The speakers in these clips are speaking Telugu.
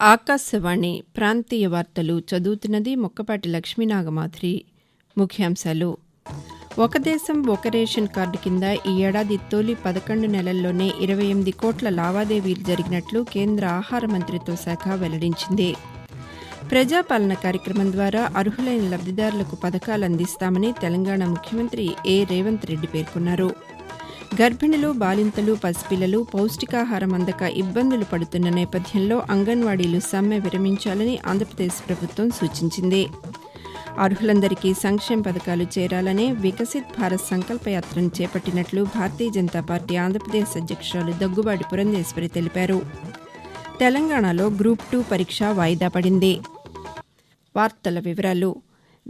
ఆకాశవాణి ప్రాంతీయ వార్తలు చదువుతున్నది మొక్కపాటి లక్ష్మీనాగమాధురి. ముఖ్యాంశాలు. ఒక దేశం ఒక రేషన్ కార్డు కింద ఈ ఏడాది తొలి పదకొండు నెలల్లోనే ఇరవై ఎనిమిది కోట్ల లావాదేవీలు జరిగినట్లు కేంద్ర ఆహార మంత్రిత్వ శాఖ వెల్లడించింది. ప్రజాపాలన కార్యక్రమం ద్వారా అర్హులైన లబ్దిదారులకు పథకాలు అందిస్తామని తెలంగాణ ముఖ్యమంత్రి ఏ. రేవంత్ రెడ్డి పేర్కొన్నారు. గర్భిణులు బాలింతలు పసిపిల్లలు పౌష్టికాహారం అందక ఇబ్బందులు పడుతున్న నేపథ్యంలో అంగన్వాడీలు సమ్మె విరమించాలని ఆంధ్రప్రదేశ్ ప్రభుత్వం సూచించింది. అర్హులందరికీ సంక్షేమ పథకాలు చేరాలనే వికసిత్ భారత్ సంకల్పయాత్రను చేపట్టినట్లు భారతీయ జనతా పార్టీ ఆంధ్రప్రదేశ్ అధ్యక్షురాలు దగ్గుబాటి పురంధేశ్వరి తెలిపారు. తెలంగాణలో గ్రూప్ టూ పరీక్ష వాయిదా పడింది. వార్తల వివరాలు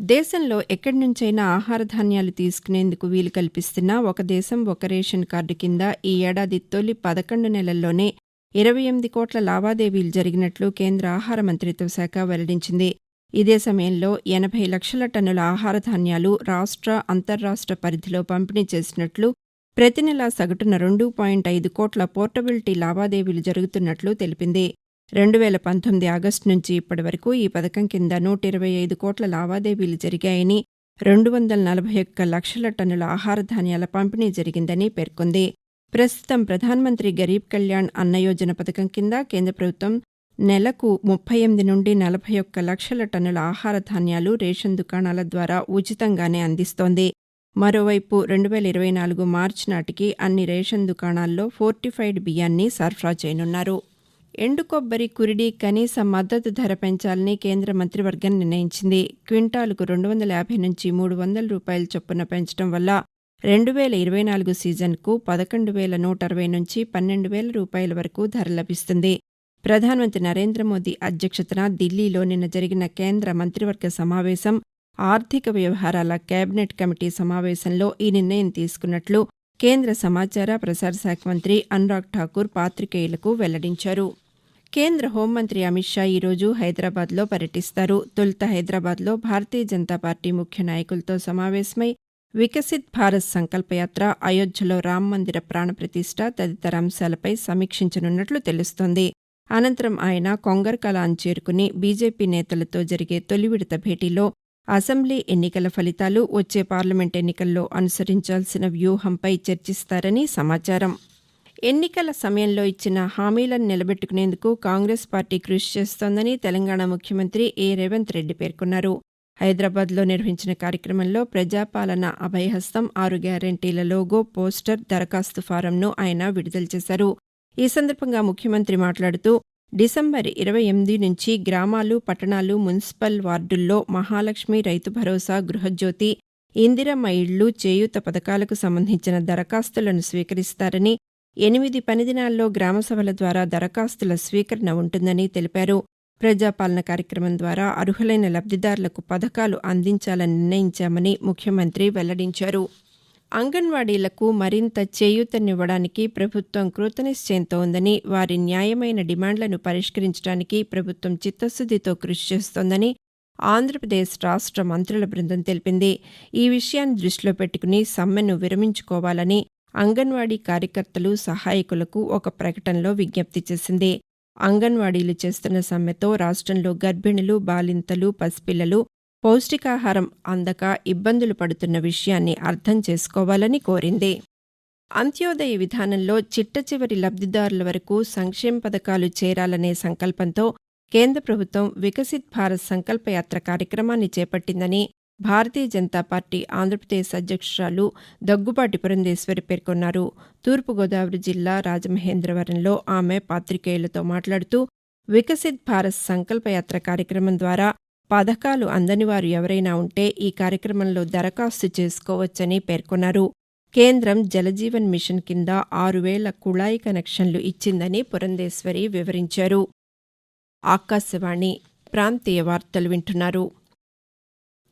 దేశంలో ఎక్కడి నుంచైనా ఆహార ధాన్యాలు తీసుకునేందుకు వీలు కల్పిస్తున్న ఒక దేశం ఒక రేషన్ కార్డు కింద ఈ ఏడాది తొలి పదకొండు నెలల్లోనే ఇరవై ఎనిమిది కోట్ల లావాదేవీలు జరిగినట్లు కేంద్ర ఆహార మంత్రిత్వ శాఖ వెల్లడించింది. ఇదే సమయంలో ఎనభై లక్షల టన్నుల ఆహార ధాన్యాలు రాష్ట్ర అంతర్రాష్ట్ర పరిధిలో పంపిణీ చేసినట్లు ప్రతి నెలా సగటున రెండు పాయింట్ ఐదు కోట్ల పోర్టబిలిటీ లావాదేవీలు జరుగుతున్నట్లు తెలిపింది. రెండు వేల పంతొమ్మిది ఆగస్టు నుంచి ఇప్పటి వరకు ఈ పథకం కింద నూట ఇరవై ఐదు కోట్ల లావాదేవీలు జరిగాయని రెండు వందల నలభై ఒక్క లక్షల టన్నుల ఆహార ధాన్యాల పంపిణీ జరిగిందని పేర్కొంది. ప్రస్తుతం ప్రధానమంత్రి గరీబ్ కళ్యాణ్ అన్న యోజన పథకం కింద కేంద్ర ప్రభుత్వం నెలకు ముప్పై ఎనిమిది నుండి నలభై ఒక్క లక్షల టన్నుల ఆహార ధాన్యాలు రేషన్ దుకాణాల ద్వారా ఉచితంగానే అందిస్తోంది. మరోవైపు రెండు వేల ఇరవై నాలుగు మార్చి నాటికి అన్ని రేషన్ దుకాణాల్లో ఫోర్టిఫైడ్ బియ్యాన్ని సరఫరా చేయనున్నారు. ఎండు కొబ్బరి కురిడి కనీస మద్దతు ధర పెంచాలని కేంద్ర మంత్రివర్గం నిర్ణయించింది. క్వింటాలుకు రెండు వందల యాభై నుంచి మూడు వందల రూపాయల చొప్పున పెంచడం వల్ల రెండు వేల ఇరవై నాలుగు సీజన్కు పదకొండు వేల నూట అరవై నుంచి పన్నెండు వేల రూపాయల వరకు ధర లభిస్తుంది. ప్రధానమంత్రి నరేంద్ర మోదీ అధ్యక్షతన ఢిల్లీలో నిన్న జరిగిన కేంద్ర మంత్రివర్గ సమావేశం ఆర్థిక వ్యవహారాల కేబినెట్ కమిటీ సమావేశంలో ఈ నిర్ణయం తీసుకున్నట్లు కేంద్ర సమాచార ప్రసార శాఖ మంత్రి అనురాగ్ ఠాకూర్ పాతికేయులకు వెల్లడించారు. కేంద్ర హోంమంత్రి అమిత్ షా ఈరోజు హైదరాబాద్లో పర్యటిస్తారు. తొలుత హైదరాబాద్లో భారతీయ జనతా పార్టీ ముఖ్య నాయకులతో సమావేశమై వికసిత్ భారత్ సంకల్పయాత్ర అయోధ్యలో రామ్మందిర ప్రాణప్రతిష్ఠ తదితర అంశాలపై సమీక్షించనున్నట్లు తెలుస్తోంది. అనంతరం ఆయన కొంగర్కలాన్ చేరుకుని బీజేపీ నేతలతో జరిగే తొలి విడత భేటీలో అసెంబ్లీ ఎన్నికల ఫలితాలు వచ్చే పార్లమెంట్ ఎన్నికల్లో అనుసరించాల్సిన వ్యూహంపై చర్చిస్తారని సమాచారం. ఎన్నికల సమయంలో ఇచ్చిన హామీలను నిలబెట్టుకునేందుకు కాంగ్రెస్ పార్టీ కృషి చేస్తోందని తెలంగాణ ముఖ్యమంత్రి ఏ. రేవంత్ రెడ్డి పేర్కొన్నారు. హైదరాబాద్లో నిర్వహించిన కార్యక్రమంలో ప్రజాపాలన అభయహస్తం ఆరు గ్యారంటీల లోగో పోస్టర్ దరఖాస్తు ఫారంను ఆయన విడుదల చేశారు. ఈ సందర్భంగా ముఖ్యమంత్రి మాట్లాడుతూ డిసెంబర్ ఇరవై ఎనిమిది నుంచి గ్రామాలు పట్టణాలు మున్సిపల్ వార్డుల్లో మహాలక్ష్మి రైతు భరోసా గృహజ్యోతి ఇందిరమ్మ ఇళ్ళు చేయూత పథకాలకు సంబంధించిన దరఖాస్తులను స్వీకరిస్తారని ఎనిమిది పనిదినాల్లో గ్రామసభల ద్వారా దరఖాస్తుల స్వీకరణ ఉంటుందని తెలిపారు. ప్రజాపాలన కార్యక్రమం ద్వారా అర్హులైన లబ్దిదారులకు పథకాలు అందించాలని నిర్ణయించామని ముఖ్యమంత్రి వెల్లడించారు. అంగన్వాడీలకు మరింత చేయూతనివ్వడానికి ప్రభుత్వం కృతనిశ్చయంతో ఉందని వారి న్యాయమైన డిమాండ్లను పరిష్కరించడానికి ప్రభుత్వం చిత్తశుద్దితో కృషి చేస్తోందని ఆంధ్రప్రదేశ్ రాష్ట్ర మంత్రుల బృందం తెలిపింది. ఈ విషయాన్ని దృష్టిలో పెట్టుకుని సమ్మెను విరమించుకోవాలని అంగన్వాడీ కార్యకర్తలు సహాయకులకు ఒక ప్రకటనలో విజ్ఞప్తి చేసింది. అంగన్వాడీలు చేస్తున్న సమ్మెతో రాష్ట్రంలో గర్భిణులు బాలింతలు పసిపిల్లలు పౌష్టికాహారం అందక ఇబ్బందులు పడుతున్న విషయాన్ని అర్థం చేసుకోవాలని కోరింది. అంత్యోదయ విధానంలో చిట్టచివరి లబ్దిదారుల వరకు సంక్షేమ పథకాలు చేరాలనే సంకల్పంతో కేంద్ర ప్రభుత్వం వికసిత్ భారత్ సంకల్పయాత్ర కార్యక్రమాన్ని చేపట్టిందని భారతీయ జనతా పార్టీ ఆంధ్రప్రదేశ్ అధ్యక్షురాలు దగ్గుబాటి పురంధేశ్వరి పేర్కొన్నారు. తూర్పుగోదావరి జిల్లా రాజమహేంద్రవరంలో ఆమె పాతికేయులతో మాట్లాడుతూ వికసిత్ భారత్ సంకల్పయాత్ర కార్యక్రమం ద్వారా పథకాలు అందని వారు ఎవరైనా ఉంటే ఈ కార్యక్రమంలో దరఖాస్తు చేసుకోవచ్చని పేర్కొన్నారు. కేంద్రం జలజీవన్ మిషన్ కింద ఆరు వేల కుళాయి కనెక్షన్లు ఇచ్చిందని పురంధేశ్వరి వివరించారు. ఆకాశవాణి ప్రాంతీయ వార్తలు వింటున్నారు.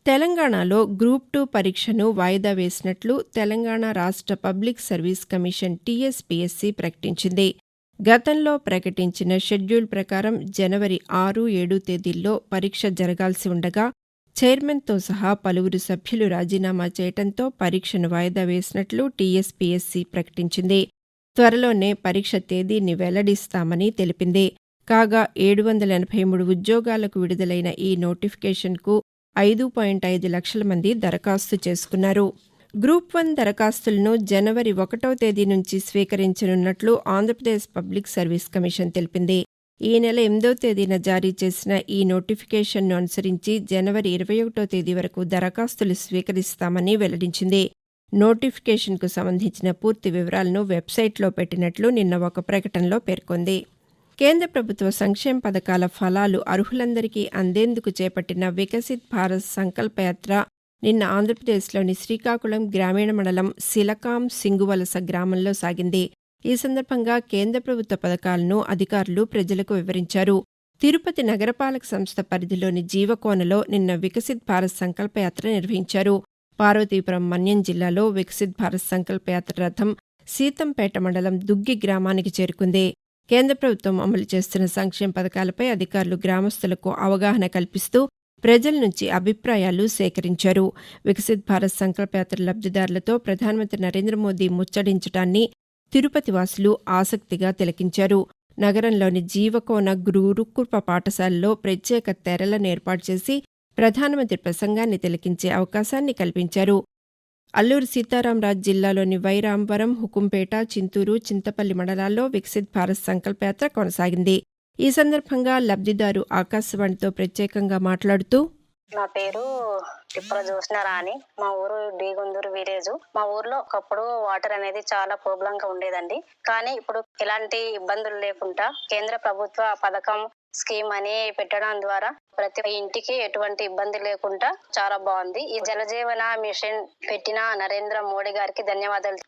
తెలంగాణలో గ్రూప్ టూ పరీక్షను వాయిదా వేసినట్లు తెలంగాణ రాష్ట్ర పబ్లిక్ సర్వీస్ కమిషన్ టీఎస్పీఎస్సీ ప్రకటించింది. గతంలో ప్రకటించిన షెడ్యూల్ ప్రకారం జనవరి ఆరు ఏడు తేదీల్లో పరీక్ష జరగాల్సి ఉండగా చైర్మన్తో సహా పలువురు సభ్యులు రాజీనామా చేయడంతో పరీక్షను వాయిదా వేసినట్లు టీఎస్పీఎస్సీ ప్రకటించింది. త్వరలోనే పరీక్ష తేదీని వెల్లడిస్తామని తెలిపింది. కాగా ఏడు వందల ఎనభై మూడు ఉద్యోగాలకు విడుదలైన ఈ నోటిఫికేషన్కు ఐదు పాయింట్ ఐదు లక్షల మంది దరఖాస్తు చేసుకున్నారు. గ్రూప్ వన్ దరఖాస్తులను జనవరి ఒకటవ తేదీ నుంచి స్వీకరించనున్నట్లు ఆంధ్రప్రదేశ్ పబ్లిక్ సర్వీస్ కమిషన్ తెలిపింది. ఈ నెల ఎనిమిదవ తేదీన జారీ చేసిన ఈ నోటిఫికేషన్ను అనుసరించి జనవరి ఇరవై ఒకటో తేదీ వరకు దరఖాస్తులు స్వీకరిస్తామని వెల్లడించింది. నోటిఫికేషన్కు సంబంధించిన పూర్తి వివరాలను వెబ్సైట్లో పెట్టినట్లు నిన్న ఒక ప్రకటనలో పేర్కొంది. కేంద్ర ప్రభుత్వ సంక్షేమ పథకాల ఫలాలు అర్హులందరికీ అందేందుకు చేపట్టిన వికసిత్ భారత్ సంకల్పయాత్ర నిన్న ఆంధ్రప్రదేశ్లోని శ్రీకాకుళం గ్రామీణ మండలం సిలకాం సింగువలస గ్రామంలో సాగింది. ఈ సందర్భంగా కేంద్ర ప్రభుత్వ పథకాలను అధికారులు ప్రజలకు వివరించారు. తిరుపతి నగరపాలక సంస్థ పరిధిలోని జీవకోనలో నిన్న వికసిత్ భారత్ సంకల్పయాత్ర నిర్వహించారు. పార్వతీపురం మన్యం జిల్లాలో వికసిత్ భారత్ సంకల్పయాత్ర రథం సీతంపేట మండలం దుగ్గి గ్రామానికి చేరుకుంది. కేంద్ర ప్రభుత్వం అమలు చేస్తున్న సంక్షేమ పథకాలపై అధికారులు గ్రామస్తులకు అవగాహన కల్పిస్తూ ప్రజల నుంచి అభిప్రాయాలు సేకరించారు. వికసిత్ భారత్ సంకల్పయాత్ర లబ్దిదారులతో ప్రధానమంత్రి నరేంద్ర మోదీ ముచ్చడించడాన్ని తిరుపతి వాసులు ఆసక్తిగా తిలకించారు. నగరంలోని జీవకోన గురుకృప పాఠశాలలో ప్రత్యేక తెరలను ఏర్పాటు చేసి ప్రధానమంత్రి ప్రసంగాన్ని తిలకించే అవకాశాన్ని కల్పించారు. అల్లూరు సీతారామరాజు జిల్లాలోని వైరాంవరం హుకుంపేట చింతూరు చింతపల్లి మండలాల్లో వికసిత్ భారత్ సంకల్పయాత్ర కొనసాగింది. ఈ సందర్భంగా లబ్దిదారు ఆకాశవాణితో ప్రత్యేకంగా మాట్లాడుతూ నా పేరు ఇప్పుడు జోష్న రాణి. మా ఊరు డీగుందూరు విలేజ్. మా ఊర్లో ఒకప్పుడు వాటర్ అనేది చాలా ప్రాబ్లం గా ఉండేదండి. కానీ ఇప్పుడు ఎలాంటి ఇబ్బందులు లేకుండా కేంద్ర ప్రభుత్వ పథకం స్కీమ్ అని పెట్టడం ద్వారా ప్రతి ఇంటికి ఎటువంటి ఇబ్బంది లేకుండా చాలా బాగుంది. ఈ జలజీవన మిషన్ పెట్టిన నరేంద్ర మోడీ గారికి ధన్యవాదాలు.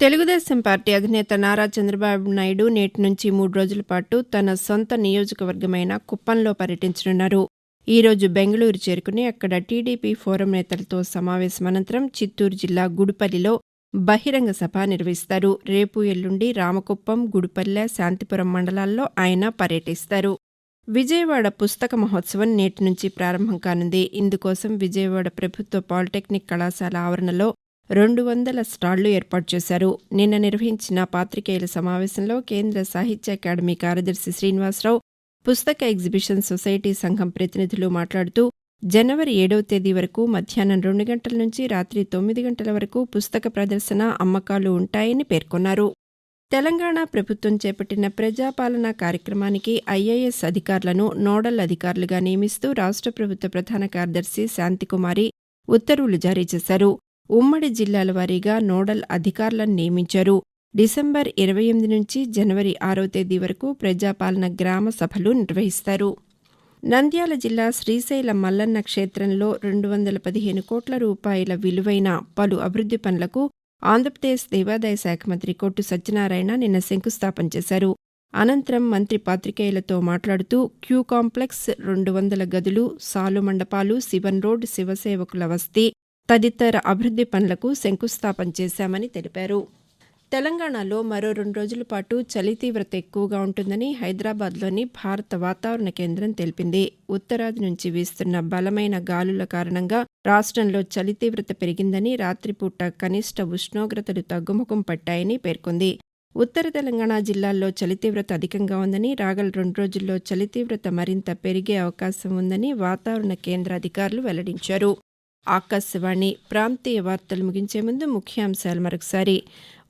తెలుగుదేశం పార్టీ అధినేత నారా చంద్రబాబు నాయుడు నేటి నుంచి మూడు రోజుల పాటు తన సొంత నియోజకవర్గమైన కుప్పంలో పర్యటించనున్నారు. ఈ రోజు బెంగళూరు చేరుకుని అక్కడ టీడీపీ ఫోరం నేతలతో సమావేశం అనంతరం చిత్తూరు జిల్లా గుడిపల్లిలో బహిరంగ సభ నిర్వహిస్తారు. రేపు ఎల్లుండి రామకుప్పం గుడిపల్లె శాంతిపురం మండలాల్లో ఆయన పర్యటిస్తారు. విజయవాడ పుస్తక మహోత్సవం నేటి నుంచి ప్రారంభం కానుంది. ఇందుకోసం విజయవాడ ప్రభుత్వ పాలిటెక్నిక్ కళాశాల ఆవరణలో రెండు వందల స్టాళ్ళు ఏర్పాటు చేశారు. నిన్న నిర్వహించిన పాతికేయుల సమావేశంలో కేంద్ర సాహిత్య అకాడమీ కార్యదర్శి శ్రీనివాసరావు పుస్తక ఎగ్జిబిషన్ సొసైటీ సంఘం ప్రతినిధులు మాట్లాడుతూ జనవరి ఏడవ తేదీ వరకు మధ్యాహ్నం రెండు గంటల నుంచి రాత్రి తొమ్మిది గంటల వరకు పుస్తక ప్రదర్శన అమ్మకాలు ఉంటాయని పేర్కొన్నారు. తెలంగాణ ప్రభుత్వం చేపట్టిన ప్రజాపాలన కార్యక్రమానికి ఐఏఎస్ అధికారులను నోడల్ అధికారులుగా నియమిస్తూ రాష్ట్ర ప్రభుత్వ ప్రధాన కార్యదర్శి శాంతికుమారి ఉత్తర్వులు జారీ చేశారు. ఉమ్మడి జిల్లాల వారీగా నోడల్ అధికారులను నియమించారు. డిసెంబర్ ఇరవై ఎనిమిది నుంచి జనవరి ఆరో తేదీ వరకు ప్రజాపాలన గ్రామ సభలు నిర్వహిస్తారు. నంద్యాల జిల్లా శ్రీశైల మల్లన్న క్షేత్రంలో రెండు వందల పదిహేను కోట్ల రూపాయల విలువైన పలు అభివృద్ది పనులకు ఆంధ్రప్రదేశ్ దేవాదాయ శాఖ మంత్రి కొట్టు సత్యనారాయణ నిన్న శంకుస్థాపన చేశారు. అనంతరం మంత్రి పాతికేయులతో మాట్లాడుతూ క్యూ కాంప్లెక్స్ రెండు వందల గదులు సాలు మండపాలు శివన్ రోడ్ శివసేవకుల వస్తీ తదితర అభివృద్ది పనులకు శంకుస్థాపన చేశామని తెలిపారు. తెలంగాణలో మరో రెండు రోజుల పాటు చలి తీవ్రత ఎక్కువగా ఉంటుందని హైదరాబాద్లోని భారత వాతావరణ కేంద్రం తెలిపింది. ఉత్తరాది నుంచి వీస్తున్న బలమైన గాలుల కారణంగా రాష్ట్రంలో చలి తీవ్రత పెరిగిందని రాత్రిపూట కనిష్ట ఉష్ణోగ్రతలు తగ్గుముఖం పట్టాయని పేర్కొంది. ఉత్తర తెలంగాణ జిల్లాల్లో చలి తీవ్రత అధికంగా ఉందని రాగల రెండు రోజుల్లో చలి తీవ్రత మరింత పెరిగే అవకాశం ఉందని వాతావరణ కేంద్ర అధికారులు వెల్లడించారు. ఆకాశవాణి ప్రాంతీయ వార్తలు ముగించే ముందు ముఖ్యాంశాలు మరొకసారి.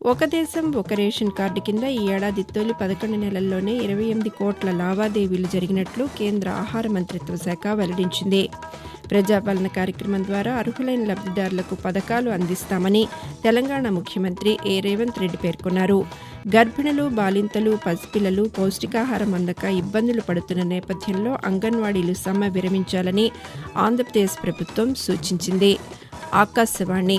ఒక దేశం ఒక రేషన్ కార్డు కింద ఈ ఏడాది తొలి పదకొండు నెలల్లోనే ఇరవై ఎనిమిది కోట్ల లావాదేవీలు జరిగినట్లు కేంద్ర ఆహార మంత్రిత్వ శాఖ వెల్లడించింది. ప్రజాపాలన కార్యక్రమం ద్వారా అర్హులైన లబ్దిదారులకు పథకాలు అందిస్తామని తెలంగాణ ముఖ్యమంత్రి ఏ. రేవంత్ రెడ్డి పేర్కొన్నారు. గర్భిణులు బాలింతలు పసిపిల్లలు పౌష్టికాహారం అందక ఇబ్బందులు పడుతున్న నేపథ్యంలో అంగన్వాడీలు సమ్మె విరమించాలని ఆంధ్రప్రదేశ్ ప్రభుత్వం సూచించింది. ఆకాశవాణి